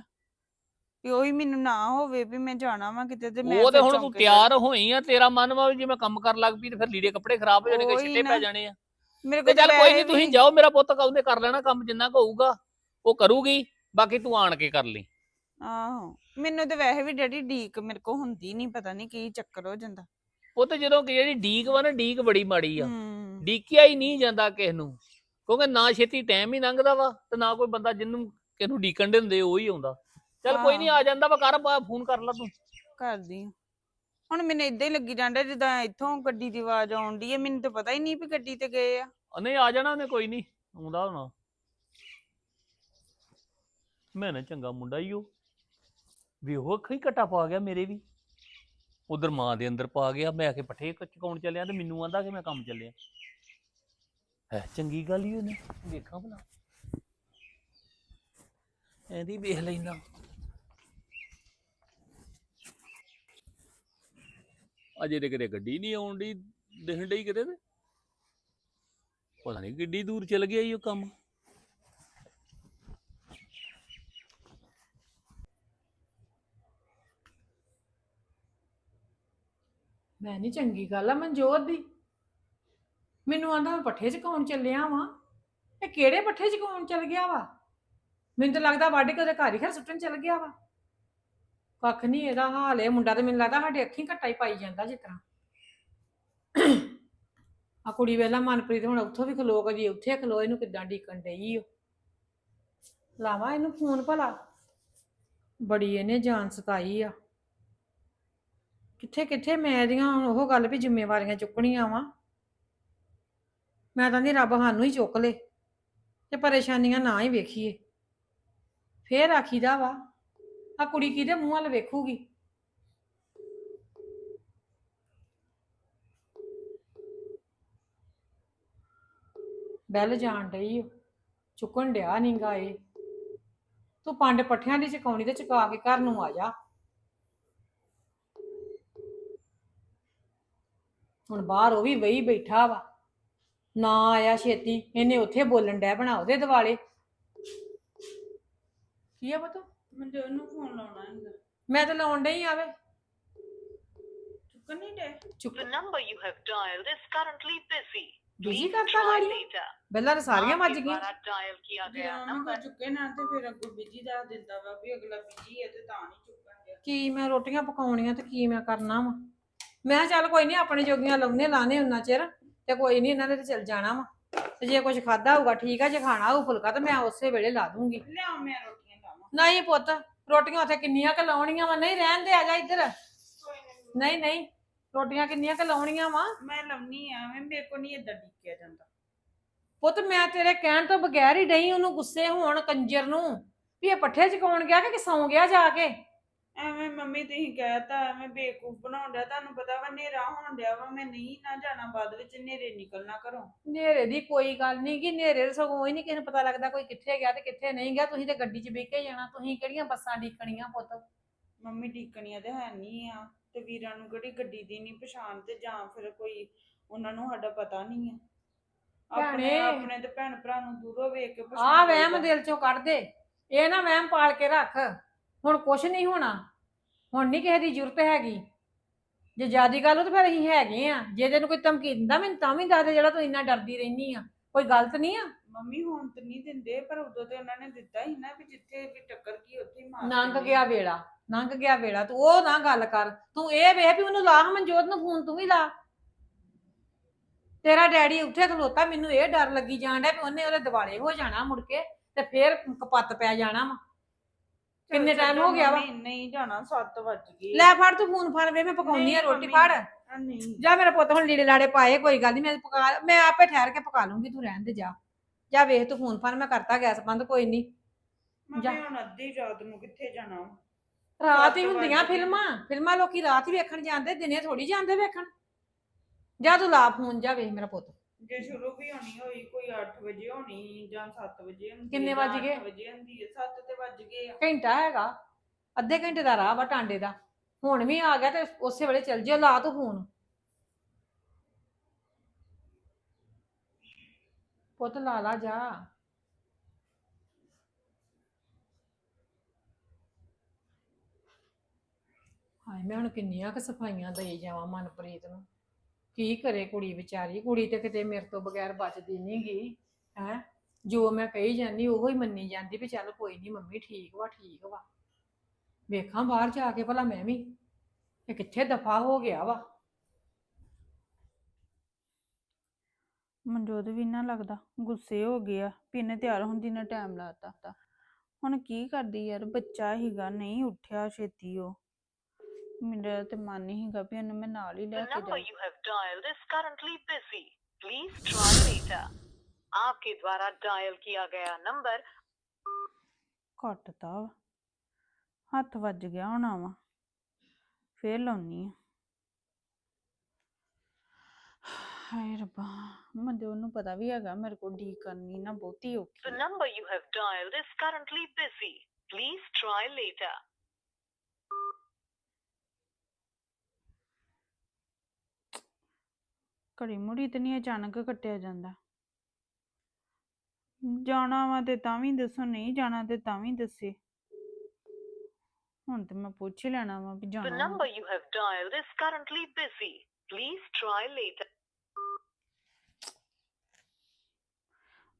ਵੀ ਉਹੀ ਮੈਨੂੰ ਨਾ ਹੋਵੇ ਵੀ ਮੈਂ ਜਾਣਾ ਵਾਂ ਕਿਤੇ ਤੇ ਮੈਂ ਉਹ ਤੇ ਫਿਰ ਹੁਣ ਤੂੰ ਚੌਂਕੇ ਤਿਆਰ ਹੋਈ ਆ ਤੇਰਾ ਮਨ ਵਾ ਵੀ ਜੇ ਮੈਂ ਕੰਮ ਕਰਨ ਲੱਗ ਪਈ ਤੇ ਫਿਰ ਲੀੜੇ ਕੱਪੜੇ ਖਰਾਬ ਹੋ ਜਾਣਗੇ ਉਹੀ ਛਿੱਟੇ ਨਾ। ਪੈ ਜਾਣੇ ਆ ਮੇਰੇ ਤੇ ਕੋਲ ਚੱਲ ਕੋਈ ਨਹੀਂ ਤੁਸੀਂ ਜਾਓ ਮੇਰਾ ਪੁੱਤ ਉਹਨੇ ਕਰ ਲੈਣਾ ਕੰਮ ਜਿੰਨਾ ਕੁ ਹੋਊਗਾ ਉਹ ਕਰੂਗੀ ਬਾਕੀ ਤੂੰ ਆਣ ਕੇ ਕਰ ਲਈ। ਆਹੋ ਮੈਨੂੰ ਤੇ ਵੈਸੇ ਵੀ ਡੈਡੀ ਡੀਕ ਮੇਰੇ ਕੋ ਹੁੰਦੀ ਨਹੀਂ ਪਤਾ ਨਹੀਂ ਕੀ ਚੱਕਰ ਹੋ ਜਾਂਦਾ। ਪੁੱਤ ਜਦੋਂ ਕਿ ਜਿਹੜੀ ਡੀਕ ਵਾ ਨਾ ਡੀਕ ਬੜੀ ਮਾੜੀ ਆ। ਹੂੰ। ਡੀਕਿਆ ਹੀ ਨਹੀਂ ਜਾਂਦਾ ਕਿਸ ਨੂੰ ਕਿਉਂਕਿ ਨਾ ਛੇਤੀ ਟਾਈਮ ਹੀ ਲੰਘਦਾ ਵਾ ਤੇ ਨਾ ਕੋਈ ਬੰਦਾ ਜਿਹਨੂੰ ਕਿਸ ਨੂੰ ਡੀਕਣ ਦੇ ਹੁੰਦੇ ਉਹ ਹੀ ਆਉਂਦਾ। ਚੱਲ ਕੋਈ ਨਹੀਂ ਆ ਜਾਂਦਾ ਵਾ ਕਰ ਫੋਨ ਕਰ ਲਾ ਤੂੰ। ਕਰਦੀ ਆ। ਹੁਣ ਮੈਨੂੰ ਇਦਾਂ ਹੀ ਲੱਗੀ ਜਾਂਦਾ ਜਿੱਦਾਂ ਇੱਥੋਂ ਗੱਡੀ ਦੀ ਆਵਾਜ਼ ਆਉਂਦੀ ਹੈ ਮੈਨੂੰ ਤਾਂ ਪਤਾ ਹੀ ਨਹੀਂ ਵੀ ਗੱਡੀ ਤੇ ਗਏ ਆ। ਆ ਨਹੀਂ ਆ ਜਾਣਾ ਉਹਨੇ ਕੋਈ ਨਹੀਂ ਆਉਂਦਾ ਹੋਣਾ। ਮੈਂ ਨਾ ਚੰਗਾ ਮੁੰਡਾ ਹੀ ਉਹ ਵੀ ਉਹ ਅੱਖਾਂ ਹੀ ਘਟਾ ਪਾ ਗਿਆ ਮੇਰੇ ਵੀ। ਉਧਰ ਮਾਂ ਦੇ ਅੰਦਰ ਪਾ ਗਿਆ, ਮੈਂ ਆ ਕੇ ਪੱਠੇ ਕ- ਚੁਕਾਉਣ ਚੱਲਿਆ ਤੇ ਮੈਨੂੰ ਆਂਦਾ ਕਿ ਮੈਂ ਕੰਮ ਚੱਲਿਆ। ਹੈ, ਚੰਗੀ ਗੱਲ ਹੀ ਉਹਨੇ ਵੇਖਾਂ ਭਲਾ। ਐਂਦੀ ਵੇਖ ਲੈਂਦਾ ਅਜੇ ਤੇ ਕਿਤੇ ਗੱਡੀ ਨਹੀਂ ਆਉਣ ਦੀ ਦਿਖਣ ਡਈ ਕਿਤੇ ਤੇ। ਪਤਾ ਨਹੀਂ ਕਿੱਡੀ ਦੂਰ ਚਲ ਗਿਆ ਈ ਉਹ ਕੰਮ। ਮੈਂ ਨਹੀਂ ਚੰਗੀ ਗੱਲ ਆ ਮਨਜੋਤ ਦੀ। ਮੈਨੂੰ ਆਂਦਾ ਮੈਂ ਪੱਠੇ ਚਕਾਉਣ ਚੱਲਿਆ ਵਾਂ। ਇਹ ਕਿਹੜੇ ਪੱਠੇ ਚਕਾਉਣ ਚੱਲ ਗਿਆ ਵਾ? ਮੈਨੂੰ ਤਾਂ ਲੱਗਦਾ ਵੱਢ ਕੇ ਉਹਦੇ ਘਰ ਹੀ ਖਰ ਸੁੱਟਣ ਚੱਲ ਗਿਆ ਵਾ। ਕੱਖ ਨਹੀਂ ਇਹਦਾ ਹਾਲ ਇਹ ਮੁੰਡਾ ਤੇ ਮੈਨੂੰ ਲੱਗਦਾ ਸਾਡੇ ਅੱਖੀਂ ਘੱਟਾ ਹੀ ਪਾਈ ਜਾਂਦਾ ਜਿਸ ਤਰ੍ਹਾਂ। ਆ ਕੁੜੀ ਵੇਲਾ ਮਨਪ੍ਰੀਤ ਹੁਣ ਉੱਥੋਂ ਵੀ ਖਲੋ ਕਦੀ ਉੱਥੇ ਖਲੋ, ਇਹਨੂੰ ਕਿੱਦਾਂ ਡੀਕਣ ਡਈ ਓ? ਲਾਵਾ ਇਹਨੂੰ ਫੋਨ ਭਲਾ। ਬੜੀ ਇਹਨੇ ਜਾਨ ਸਤਾਈ ਆ। ਕਿੱਥੇ ਕਿੱਥੇ ਮੈਂ ਇਹਦੀਆਂ ਹੁਣ ਉਹ ਗੱਲ ਵੀ ਜ਼ਿੰਮੇਵਾਰੀਆਂ ਚੁੱਕਣੀਆਂ ਵਾ। ਮੈਂ ਤਾਂ ਨਹੀਂ ਰੱਬ ਸਾਨੂੰ ਹੀ ਚੁੱਕ ਲੇ ਤੇ ਪਰੇਸ਼ਾਨੀਆਂ ਨਾ ਹੀ ਵੇਖੀਏ। ਫੇਰ ਆਖੀਦਾ ਵਾ ਆ ਕੁੜੀ ਕਿਹਦੇ ਮੂੰਹ ਵੱਲ ਵੇਖੂਗੀ? ਬੈਲ ਜਾਣ ਡਈ ਓ। ਚੁੱਕਣ ਡਿਆ ਨੀਗਾ ਇਹ। ਤੂੰ ਪੰਡ ਪੱਠਿਆਂ ਦੀ ਚਕਾਉਣੀ ਤੇ ਚਕਾ ਕੇ ਘਰ ਨੂੰ ਆ ਜਾ। ਹੁਣ ਬਾਹਰ ਉਹ ਵੀ ਵਹੀ ਬੈਠਾ ਵਾ ਨਾ ਆਇਆ ਛੇਤੀ ਇਹਨੇ ਉੱਥੇ ਬੋਲਣ ਡੈ ਬਣਾ ਉਹਦੇ ਦਿਵਾਲੇ ਕੀ ਆ ਪਤਾ ਮੈਂ ਤੇ ਉਹਨੂੰ ਫੋਨ ਲਾਉਣਾ ਹੈਗਾ ਮੈਂ ਤਾਂ ਲਾਉਣ ਡਈ ਆਵੇ ਚੁੱਕਣ ਨਹੀਂ ਡੇ ਚੁੱਕ The number you have dialed is currently busy. Busy Please ਕਰਤਾ try ਗਾੜੀ later. ਬੈਲਾਂ ਤਾਂ ਸਾਰੀਆਂ ਵੱਜ ਗਈਆਂ डायल किया ਜੇ गया ਉਹਨਾਂ नंबर ਕੋਲ ਚੁੱਕੇ ਨਾ ਤੇ ਫਿਰ ਅੱਗੋਂ ਬਿਜੀ ਦੱਸ ਦਿੰਦਾ ਵਾ ਵੀ ਅਗਲਾ ਬਿਜੀ ਹੈ ਤੇ ਤਾਂ ਨਹੀਂ ਚੁੱਕਣ ਡਿਆ ਕੀ ਮੈਂ ਰੋਟੀਆਂ ਪਕਾਉਣੀਆਂ ਤੇ ਕੀ ਮੈਂ ਕਰਨਾ ਵਾ ਮੈਂ ਕਿਹਾ ਚੱਲ ਕੋਈ ਨਹੀਂ ਆਪਣੇ ਜੋਗੀਆਂ ਲਾਉਨੇ ਲਾਣੇ ਉਨਾ ਚਿਰ ਤੇ ਕੋਈ ਨਹੀਂ ਇਹਨਾਂ ਨੇ ਤੇ ਚੱਲ ਜਾਣਾ ਵਾ। ਤੇ ਜੇ ਕੁਝ ਖਾਦਾ ਹੋਊਗਾ ਠੀਕ ਆ ਜੇ ਖਾਣਾ ਹੋਊ ਫੁਲਕਾ ਤੇ ਮੈਂ ਉਸੇ ਵੇਲੇ ਲਾ ਦੂੰਗੀ। ਲਿਆਓ ਮੈਂ ਰੋਟੀਆਂ ਲਾਵਾਂ। ਨਹੀਂ ਪੁੱਤ ਰੋਟੀਆਂ ਉੱਥੇ ਕਿੰਨੀਆਂ ਕ ਲਾਉਣੀਆਂ ਵਾ? ਨਹੀਂ ਰਹਿਣ ਦੇ ਆ ਜਾ ਇੱਧਰ। ਨਹੀਂ ਨਹੀਂ ਰੋਟੀਆਂ ਕਿੰਨੀਆਂ ਕ ਲਾਉਣੀਆਂ ਵਾ? ਮੈਂ ਲੰਮੀ ਆ ਐਵੇਂ ਮੇਰੇ ਕੋ ਨਹੀਂ ਏਦਾਂ ਡਿੱਕਿਆ ਜਾਂਦਾ। ਪੁੱਤ ਮੈਂ ਤੇਰੇ ਕਹਿਣ ਤੋਂ ਬਗੈਰ ਹੀ ਡਈ ਉਹਨੂੰ ਗੁੱਸੇ ਹੋਣ ਕੰਜਰ ਨੂੰ ਵੀ ਇਹ ਪੱਠੇ ਚਕਾਉਣ ਗਿਆ ਕਿ ਸੌਂ ਗਿਆ ਜਾ ਕੇ? ਐਵੇਂ ਮੰਮੀ ਤੁਸੀਂ ਕਹਿਤਾ ਐਵੇਂ ਬੇਕੂਫ ਬਣਾਉਣ ਡਿਆ ਤੁਹਾਨੂੰ ਪਤਾ ਵਾ ਹਨੇਰਾ ਹੋਣ ਡਿਆ ਵਾ ਮੈਂ ਨਹੀਂ ਨਾ ਜਾਣਾ ਬਾਅਦ ਵਿੱਚ ਹਨੇਰੇ ਨਿਕਲਣਾ ਘਰੋਂ ਨੇਰੇ ਦੀ ਕੋਈ ਗੱਲ ਨਹੀਂ ਕਿ ਨੇਰੇ ਸਗੋਂ ਹੀ ਨਹੀਂ ਕਿਸੇ ਨੂੰ ਪਤਾ ਲੱਗਦਾ ਕੋਈ ਕਿੱਥੇ ਗਿਆ ਤੇ ਕਿੱਥੇ ਨਹੀਂ ਗਿਆ ਤੁਸੀਂ ਤੇ ਗੱਡੀ 'ਚ ਬਹਿ ਕੇ ਜਾਣਾ ਤੁਸੀਂ ਕਿਹੜੀਆਂ ਬੱਸਾਂ ਡੀਕਣੀਆਂ ਪੁੱਤ ਮੰਮੀ ਡੀਕਣੀਆਂ ਤੇ ਹੈ ਨਹੀਂ ਆ ਤੇ ਵੀਰਾਂ ਨੂੰ ਕਿਹੜੀ ਗੱਡੀ ਦੀ ਨਹੀਂ ਪਛਾਣ ਤੇ ਜਾਂ ਫਿਰ ਕੋਈ ਉਹਨਾਂ ਨੂੰ ਸਾਡਾ ਪਤਾ ਨਹੀਂ ਆ ਆਪਣੇ ਭੈਣੇ। ਆਪਣੇ ਤੇ ਭੈਣ ਭਰਾ ਨੂੰ ਦੂਰੋਂ ਵੇਖ ਕੇ ਪਛਾਣ ਵਹਿਮ ਲਈਦਾ। ਦਿਲ ਚੋਂ ਕੱਢ ਦੇ ਇਹ ਨਾ ਵਹਿਮ ਪਾਲ ਕੇ ਰੱਖ ਹੁਣ ਕੁਛ ਨਹੀਂ ਹੋਣਾ। ਹੁਣ ਨਹੀਂ ਕਿਸੇ ਦੀ ਜ਼ਰੂਰਤ ਹੈਗੀ। ਜੇ ਜਿਆਦੀ ਗੱਲ ਹੋ ਤਾਂ ਫਿਰ ਅਸੀਂ ਹੈਗੇ ਆ। ਜੇ ਤੈਨੂੰ ਕੋਈ ਧਮਕੀ ਦਿੰਦਾ ਮੈਨੂੰ ਤਾਂ ਵੀ ਦੱਸ ਦੇ ਜਿਹੜਾ ਤੂੰ ਇੰਨਾ ਡਰਦੀ ਰਹਿਨੀ ਆ। ਕੋਈ ਗਲਤ ਨਹੀਂ ਆ? ਮੰਮੀ ਹੁਣ ਤੇ ਨਹੀਂ ਦਿੰਦੇ ਪਰ ਉਦੋਂ ਤੇ ਉਹਨਾਂ ਨੇ ਦਿੱਤਾ ਹੀ ਨਾ ਵੀ ਜਿੱਥੇ ਵੀ ਟੱਕਰ ਕੀ ਉੱਥੇ ਹੀ ਮਾਰ ਦੇਣੀ। ਗਿਆ ਵੇਲਾ ਲੰਘ ਗਿਆ ਵੇਲਾ। ਤੂੰ ਉਹ ਨਾ ਗੱਲ ਕਰ। ਤੂੰ ਇਹ ਵੇਖ ਵੀ ਉਹਨੂੰ ਲਾ ਮਨਜੋਤ ਨੂੰ ਫੋਨ ਤੂੰ ਵੀ ਲਾ। ਤੇਰਾ ਡੈਡੀ ਉੱਥੇ ਖਲੋਤਾ ਮੈਨੂੰ ਇਹ ਡਰ ਲੱਗੀ ਜਾਣ ਡਿਆ ਵੀ ਉਹਨੇ ਉਹਦੇ ਦਿਵਾਲੇ ਹੋ ਜਾਣਾ ਮੁੜ ਕੇ ਤੇ ਫੇਰ ਕਪੱਤ ਪੈ ਜਾਣਾ ਵਾ। ਕਿੰਨੇ time ਹੋ ਗਿਆ ਵਾ? ਮੰਮੀ, ਨਹੀਂ ਜਾਣਾ 7 ਵੱਜ ਗਏ ਲੈ ਫੜ ਤੂੰ ਫੋਨ ਫੜ ਵੇ ਮੈਂ ਪਕਾਉਣੀ ਆ ਨਹੀਂ ਰੋਟੀ ਮੰਮੀ। ਫੜ ਆ ਨਹੀਂ ਜਾ ਮੇਰਾ ਪੁੱਤ ਹੁਣ ਲੀੜੇ ਲਾੜੇ ਪਾਏ ਕੋਈ ਗੱਲ ਨਹੀਂ ਮੈਂ ਪਕਾ ਮੈਂ ਆਪੇ ਠਹਿਰ ਕੇ ਪਕਾ ਲੂੰਗੀ ਤੂੰ ਰਹਿਣ ਦੇ ਜਾ ਜਾ ਵੇਖ ਤੂੰ ਫੋਨ ਫੜ ਮੈਂ ਕਰਤਾ ਗੈਸ ਬੰਦ ਕੋਈ ਨਹੀਂ ਜਾ। ਮੰਮੀ ਹੁਣ ਅੱਧੀ ਰਾਤ ਨੂੰ ਕਿੱਥੇ ਜਾਣਾ ਵਾ? ਰਾਤ ਹੀ ਵੱਜ ਹੁੰਦੀਆਂ। ਫਿਲਮਾਂ ਫਿਲਮਾਂ ਲੋਕੀ ਰਾਤ ਹੀ ਵੇਖਣ ਜਾਂਦੇ ਦਿਨੇ ਥੋੜੀ ਜਾਂਦੇ ਵੇਖਣ ਜਾ ਤੂੰ ਲਾ ਫੋਨ ਜਾ ਵੇਖ ਮੇਰਾ ਪੁੱਤ ਜੇ ਸ਼ੁਰੂ ਵੀ ਹੋਣੀ ਹੋਈ ਕੋਈ 8 ਵਜੇ ਹੋਣੀ ਜਾਂ 7 ਵਜੇ ਹੁੰਦੀ ਕਿੰਨੇ ਵੱਜ ਗਏ? ਅੱਠ ਵਜੇ ਹੁੰਦੀ ਹੈ 7 ਤੇ ਵੱਜ ਗਏ ਆ। ਘੰਟਾ ਹੈਗਾ ਅੱਧੇ ਘੰਟੇ ਦਾ ਰਾਹ ਵਾ ਟਾਂਡੇ ਦਾ। ਹੁਣ ਵੀ ਆ ਗਿਆ ਤੇ ਉਸੇ ਵੇਲੇ ਚੱਲ ਜਿਓ ਲਾ ਤੂੰ ਪੁੱਤ ਲਾ ਲਾ ਜਾ। ਹਾਏ ਮੈਂ ਹੁਣ ਕਿੰਨੀਆਂ ਕੁ ਸਫਾਈਆਂ ਦੇਈ ਜਾਵਾਂ ਮਨਪ੍ਰੀਤ ਨੂੰ। ਕੀ ਕਰੇ ਕੁੜੀ ਵਿਚਾਰੀ? ਕੁੜੀ ਤੇ ਕਿਤੇ ਮੇਰੇ ਤੋਂ ਬਗੈਰ ਬਚਦੀ ਨਹੀਂ ਗਈ ਹੈ? ਜੋ ਮੈਂ ਕਹੀ ਜਾਂਦੀ, ਉਹੋ ਹੀ ਮੰਨੀ ਜਾਂਦੀ ਵੀ ਚੱਲ ਕੋਈ ਨਹੀਂ ਮੰਮੀ ਠੀਕ ਵਾ ਠੀਕ ਵਾ। ਵੇਖਾਂ ਬਾਹਰ ਜਾ ਕੇ ਭਲਾ ਮੈਂ ਵੀ, ਇਹ ਕਿੱਥੇ ਦਫਾ ਹੋ ਗਿਆ ਵਾ? ਮਨਜੋਤ ਵੀ ਨਾ ਲੱਗਦਾ, ਗੁੱਸੇ ਹੋ ਗਿਆ, ਵੀ ਇਹਨੇ ਤਿਆਰ ਹੁੰਦੀ ਨਾ ਟਾਈਮ ਲਾਤਾ ਹੁਣ ਕੀ ਕਰਦੀ ਯਾਰ, ਬੱਚਾ ਹੀਗਾ, ਨਹੀਂ ਉੱਠਿਆ ਛੇਤੀ ਉਹ। ਮੇਰਾ ਤੇ ਮਨ ਨਹੀਂ ਹੀਗਾ ਵੀ ਇਹਨੂੰ ਮੈਂ ਨਾਲ ਹੀ ਲੈ The ਕੇ number ਜਾਵਾਂ you have dialed is currently busy. Please try later. आपके द्वारा डायल किया गया नंबर ਘਟਦਾ ਵਾ ਹੱਥ ਵੱਜ ਗਿਆ ਹੋਣਾ ਵਾ ਫੇਰ ਲਾਉਣੀ ਆ ਹਾਏ ਰੱਬਾ ਮੈਨੂੰ ਉਹਨੂੰ ਪਤਾ ਵੀ ਹੈਗਾ ਮੇਰੇ ਕੋਲ ਡੀ ਕਰਨੀ ਨਾ ਬਹੁਤੀ ਔਖੀ The ਆ। number you have dialed is currently busy. Please try later. ਘੜੀ ਮੁੜੀ ਤੇ ਨਹੀਂ ਅਚਾਨਕ ਕੱਟਿਆ ਜਾਂਦਾ ਜਾਣਾ ਵਾ ਤੇ ਤਾਂ ਵੀ ਦੱਸੋ ਨਹੀਂ ਜਾਣਾ ਤੇ ਤਾਂ ਵੀ ਦੱਸੇ ਹੁਣ ਤੇ ਮੈਂ ਪੁੱਛ ਹੀ ਲੈਣਾ ਵਾ ਵੀ The ਜਾਣਾ ਵਾ। number you have dialed is currently busy. Please try later.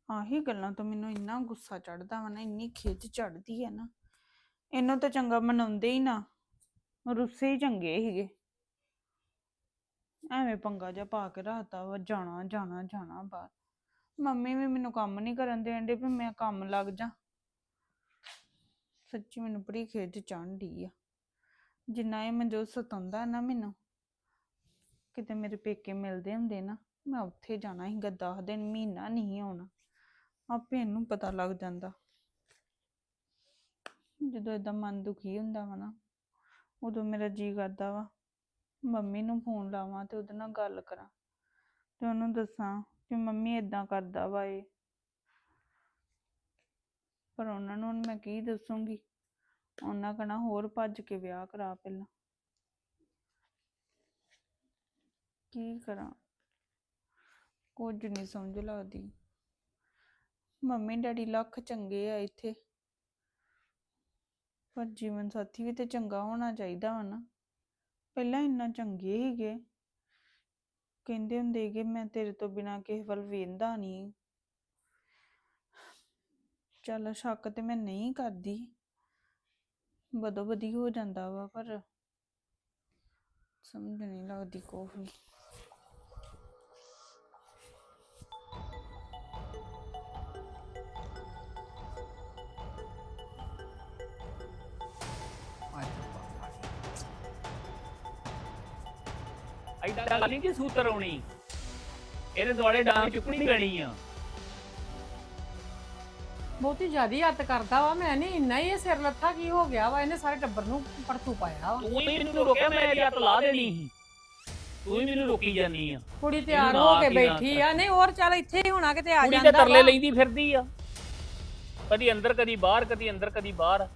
ਆਹੀ ਗੱਲਾਂ ਤੋਂ ਮੈਨੂੰ ਇੰਨਾ ਗੁੱਸਾ ਚੜਦਾ ਵਾ ਨਾ ਇੰਨੀ ਖਿੱਚ ਚੜਦੀ ਹੈ ਨਾ ਇਹਨੂੰ ਤਾਂ ਚੰਗਾ ਮਨਾਉਂਦੇ ਹੀ ਨਾ ਰੁੱਸੇ ਹੀ ਚੰਗੇ ਸੀਗੇ ਐਵੇਂ ਪੰਗਾ ਜਿਹਾ ਪਾ ਕੇ ਰੱਖਤਾ ਵਾ, ਜਾਣਾ ਜਾਣਾ ਜਾਣਾ ਬਾਹਰ। ਮੰਮੀ ਵੀ ਮੈਨੂੰ ਕੰਮ ਨਹੀਂ ਕਰਨ ਦੇਣ ਦੇ ਵੀ ਮੈਂ ਕੰਮ ਲੱਗ ਜਾ ਸੱਚੀ ਮੈਨੂੰ ਬੜੀ ਖਿੱਚ ਚੜ੍ਹਦੀ ਆ। ਜਿੰਨਾ ਇਹ ਮਨਜੋਤ ਸਤਾਉਂਦਾ ਨਾ ਮੈਨੂੰ, ਕਿਤੇ ਮੇਰੇ ਪੇਕੇ ਮਿਲਦੇ ਹੁੰਦੇ ਨਾ, ਮੈਂ ਉੱਥੇ ਜਾਣਾ ਸੀਗਾ, ਦਸ ਦਿਨ ਮਹੀਨਾ ਨਹੀਂ ਆਉਣਾ। ਆਪੇ ਇਹਨੂੰ ਪਤਾ ਲੱਗ ਜਾਂਦਾ। ਜਦੋਂ ਏਦਾਂ ਮਨ ਦੁਖੀ ਹੁੰਦਾ ਵਾ ਨਾ, ਉਦੋਂ ਮੇਰਾ ਜੀ ਕਰਦਾ ਵਾ ਮੰਮੀ ਨੂੰ ਫੋਨ ਲਾਵਾਂ ਤੇ ਉਹਦੇ ਨਾਲ ਗੱਲ ਕਰਾਂ ਤੇ ਉਹਨੂੰ ਦੱਸਾਂ ਕਿ ਮੰਮੀ ਏਦਾਂ ਕਰਦਾ ਵਾ ਇਹ। ਪਰ ਉਹਨਾਂ ਨੂੰ ਹੁਣ ਮੈਂ ਕੀ ਦੱਸੂੰਗੀ? ਉਹਨਾਂ ਕਹਣਾ ਹੋਰ ਭੱਜ ਕੇ ਵਿਆਹ ਕਰਾ ਪਹਿਲਾਂ। ਕੀ ਕਰਾਂ? ਕੁਝ ਨਹੀਂ ਸਮਝ ਲੱਗਦੀ। ਮੰਮੀ ਡੈਡੀ ਲੱਖ ਚੰਗੇ ਆ ਇੱਥੇ। ਪਰ ਜੀਵਨ ਸਾਥੀ ਵੀ ਤੇ ਚੰਗਾ ਹੋਣਾ ਚਾਹੀਦਾ ਵਾ ਨਾ। ਪਹਿਲਾਂ ਇੰਨਾ ਚੰਗੇ ਹੀਗੇ ਕਹਿੰਦੇ ਹੁੰਦੇ ਹੀਗੇ ਮੈਂ ਤੇਰੇ ਤੋਂ ਬਿਨਾਂ ਕਿਸੇ ਵੱਲ ਵੇਂਦਾ ਨਹੀਂ ਚੱਲ ਸ਼ੱਕ ਤੇ ਮੈਂ ਨਹੀਂ ਕਰਦੀ। ਬਦੋ ਬਦੀ ਹੋ ਜਾਂਦਾ ਵਾ ਪਰ ਸਮਝ ਨਹੀਂ ਲੱਗਦੀ ਕੋਈ ਗੱਲ ਨਹੀਂ ਕਿ ਸੂਤਰ ਆਉਣੀ। ਇਹਦੇ ਦੁਆਲੇ ਡਾਂਗ ਚੁੱਕਣੀ ਪੈਣੀ ਆ। ਬਹੁਤੀ ਜ਼ਿਆਦੀ ਹੱਤ ਕਰਦਾ ਵਾ ਮੈਂ ਨਹੀਂ ਇੰਨਾ ਹੀ ਇਹ ਸਿਰ ਲੱਥਾ ਕੀ ਹੋ ਗਿਆ ਵਾ ਇਹਨੇ ਸਾਰੇ ਟੱਬਰ ਨੂੰ ਪੜਤੂ ਪਾਇਆ ਵਾ। ਤੂੰ ਹੀ ਮੈਨੂੰ ਰੋਕਿਆ ਮੈਂ ਇਹਦੀ ਹੱਥ ਲਾ ਦੇਣੀ ਸੀ। ਤੂੰ ਹੀ ਮੈਨੂੰ ਰੋਕੀ ਜਾਨੀ ਆ। ਕੁੜੀ ਤਿਆਰ ਹੋ ਕੇ ਬੈਠੀ ਆ ਨਹੀਂ ਹੋਰ ਚੱਲ ਇੱਥੇ ਹੀ ਹੋਣਾ ਕਿਤੇ ਆ ਕੁੜੀ ਤੇ ਜਾਂਦਾ ਤਰਲੇ ਵਾ। ਲੈਂਦੀ ਫਿਰਦੀ ਆ। ਕਦੀ ਅੰਦਰ ਕਦੀ ਬਾਹਰ ਕਦੀ ਅੰਦਰ ਕਦੀ ਬਾਹਰ।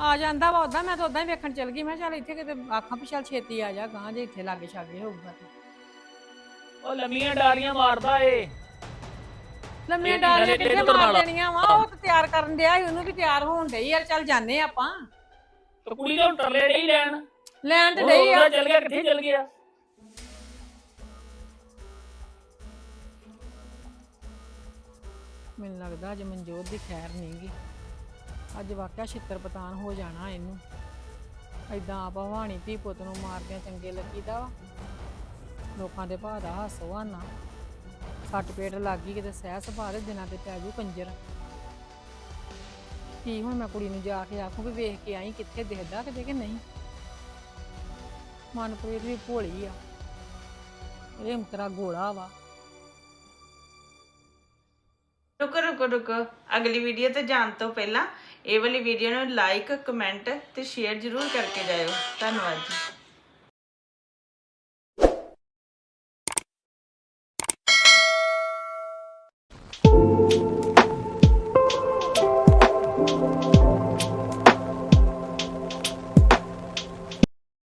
ਆ ਜਾਂਦਾ ਵਾ ਉਦਾਂ ਮੈਂ ਤਾਂ ਉਦਾਂ ਹੀ ਵੇਖਣ ਚਲ ਗਈ ਮੈਂ ਕਿਹਾ ਚੱਲ ਇੱਥੇ ਕਿਤੇ ਆਖਾਂ ਚੱਲ ਛੇਤੀ ਆ ਜਾ ਗਾਂ ਜੇ ਇੱਥੇ ਲਾਗੇ ਛਾਗੇ ਹੋਊਗਾ ਤੇ। ਉਹ ਲੰਮੀਆਂ ਡਾਰੀਆਂ ਮਾਰਦਾ ਏ। ਲੰਮੀਆਂ ਡਾਰੀਆਂ ਕਿੱਥੇ ਮਾਰ। ਦੇਣੀਆਂ ਵਾ? ਉਹ ਤਾਂ ਤਿਆਰ ਕਰਨ ਡਿਆ ਸੀ ਉਹਨੂੰ ਵੀ ਤਿਆਰ ਹੋਣ ਡਈ ਯਾਰ ਚੱਲ ਜਾਂਦੇ ਆਪਾਂ। ਤੇ ਕੁੜੀ ਤਾਂ ਤਰਲੇ ਨਹੀਂ ਲੈਣ। ਲੈਣ ਤੇ ਡਈ ਆ। ਚੱਲ ਗਿਆ ਕਿੱਥੇ ਚੱਲ ਗਿਆ? ਮੈਨੂੰ ਲੱਗਦਾ ਅੱਜ ਮਨਜੋਤ ਦੀ ਖੈਰ ਨਹੀਂਗੀ ਅੱਜ ਵਾਕਿਆ ਛਿੱਤਰ ਪਤਾਨ ਹੋ ਜਾਣਾ ਇਹਨੂੰ। ਐਦਾਂ ਆਪ ਹਵਾਣੀ ਧੀ ਪੁੱਤ ਨੂੰ ਮਾਰਦਿਆਂ ਚੰਗੇ ਲੱਗੀਦਾ ਵਾ। ਲੋਕਾਂ ਦੇ ਭਾਅ ਦਾ ਹੱਸਵਾਨਾ ਸੱਟ ਪੇਟ ਲੱਗ ਗਈ ਕਿਤੇ ਸਹਿ ਸੁਭਾਅ ਦੇ ਦਿਨਾਂ ਤੇ ਪੈ ਜੂ ਕੰਜਰ। ਕੀ ਹੁਣ ਮੈਂ ਕੁੜੀ ਨੂੰ ਜਾ ਕੇ ਆਖੂ ਵੀ ਵੇਖ ਕੇ ਆਈ ਕਿੱਥੇ ਦਿਖਦਾ ਕਿਤੇ ਕਿ ਨਹੀਂ? ਮਨਪ੍ਰੀਤ ਵੀ ਭੋਲੀ ਆ। ਇਹ ਅੰਤਰਾ ਗੋਲਾ ਵਾ। ਰੁਕੋ ਰੁਕੋ। ਅਗਲੀ ਵੀਡੀਓ ਤੇ ਜਾਣ ਤੋਂ ਪਹਿਲਾਂ ਇਹ ਵਾਲੀ ਵੀਡੀਓ ਨੂੰ ਲਾਈਕ ਕਮੈਂਟ ਤੇ ਸ਼ੇਅਰ ਜ਼ਰੂਰ ਕਰਕੇ ਜਾਇਓ। ਧੰਨਵਾਦ ਜੀ।